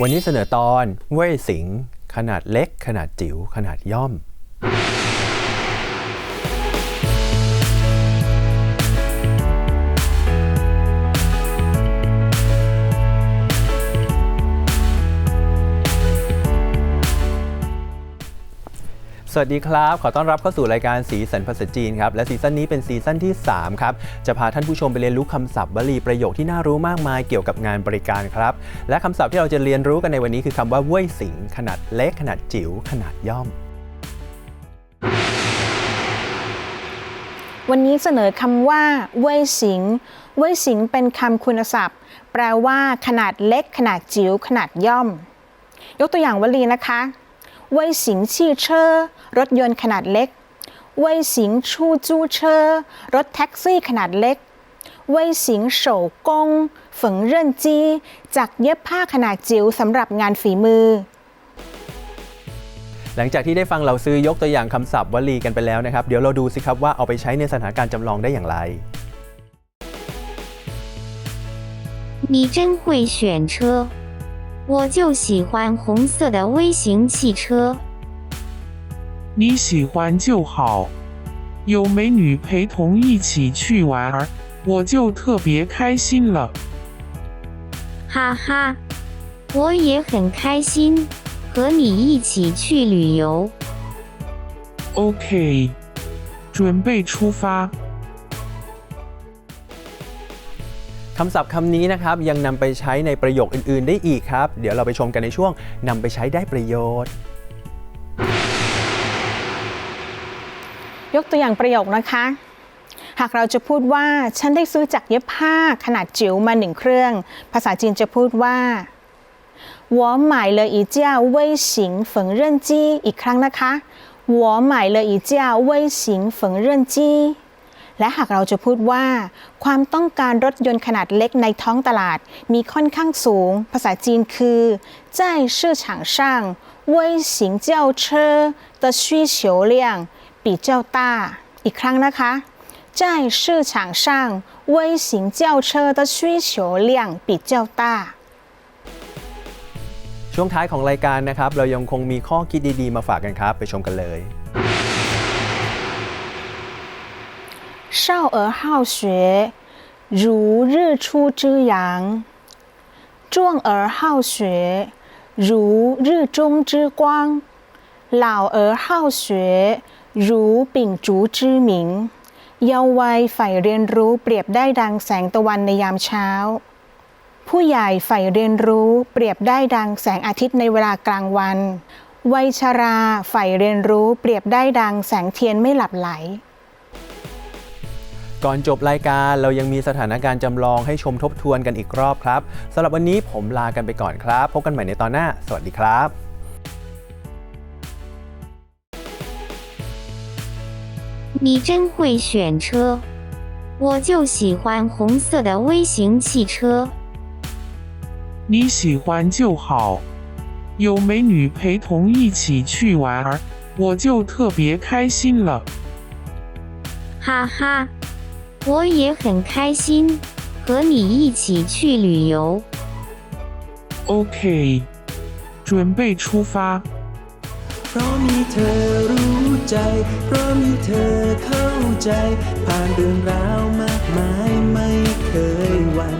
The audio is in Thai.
วันนี้เสนอตอนเว่ยสิงขนาดเล็ก ขนาดจิ๋ว ขนาดย่อม สวัสดีครับ ขอต้อนรับเข้าสู่รายการสีสันภาษาจีนครับ และซีซั่นนี้เป็นซีซั่นที่ 3 ครับ จะพาท่านผู้ชมไปเรียนรู้คำศัพท์วลีประโยคที่น่ารู้มากมายเกี่ยวกับงานบริการครับ และคำศัพท์ที่เราจะเรียนรู้กันในวันนี้คือคำว่าเว่ยสิงขนาดเล็ก ขนาดจิ๋ว ขนาดย่อม วันนี้เสนอคำว่าเว่ยสิงเว่ยสิงเป็นคำคุณศัพท์ แปลว่า ขนาดเล็ก ขนาดจิ๋ว ขนาดย่อม ยกตัวอย่างวลีนะคะ เว่ยสิง汽车รถยนต์ขนาดเล็กเว่ยสิงชูจูเชอรถแท็กซี่ขนาดเล็กเว่ยสิง手工ฝงเร่นจีจากเย็บผ้าขนาดจิ๋วสำหรับงานฝีมือ หลังจากที่ได้ฟังเราซื้อยกตัวอย่างคำศัพท์วลีกันไปแล้วนะครับ เดี๋ยวเราดูสิครับว่าเอาไปใช้ในสถานการณ์จำลองได้อย่างไร 你真会选车， 我就喜欢红色的微型汽车。你喜欢就好，有美女陪同一起去玩儿，我就特别开心了。哈哈，我也很开心，和你一起去旅游。OK，准备出发。 ำศัพท์คำนี้นะครับยังนำไปใช้ในประโยคอื่น ๆ ได้อีกครับ เดี๋ยวเราไปชมกันในช่วงนำไปใช้ได้ประโยชน์ ยกตัวอย่างประโยคนะคะ หากเราจะพูดว่า ฉันได้ซื้อจากเย็บผ้าขนาดจิ๋วมาหนึ่งเครื่อง ภาษาจีนจะพูดว่า我买了一架微型缝纫机อีกครั้งนะคะ我买了一架微型缝纫机 และหากเราจะพูดว่า ความต้องการรถยนต์ขนาดเล็กในท้องตลาดมีค่อนข้างสูง ภาษาจีนคือ在市场上微型轿车的需求量比较大อีกครั้งนะคะ在市场上微型轿车的需求量比较大 ช่วงท้ายของรายการนะครับ เรายังคงมีข้อคิดดี ๆ มาฝากกันครับ ไปชมกันเลย 少儿好学，如日出之阳；壮儿好学，如日中之光；老儿好学，如秉烛之明。เยาว์วัยใฝ่เรียนรู้เปรียบได้ดังแสงตะวันในยามเช้า ผู้ใหญ่ใฝ่เรียนรู้เปรียบได้ดังแสงอาทิตย์ในเวลากลางวัน วัยชราใฝ่เรียนรู้เปรียบได้ดังแสงเทียนไม่หลับไหล ก่อนจบรายการเรายังมีสถานการณ์จำลองให้ชมทบทวนกันอีกรอบครับสำหรับวันนี้ผมลากันไปก่อนครับ พบกันใหม่ในตอนหน้า สวัสดีครับ 你真会选车，我就喜欢红色的微型汽车。你喜欢就好，有美女陪同一起去玩儿，我就特别开心了。哈哈， 我也很开心，和你一起去旅游。 OK，准备出发。 เพราะมีเธอรู้ใจ เพราะมีเธอเข้าใจ ผ่านเรื่องราวมากมายไม่เคยหวัน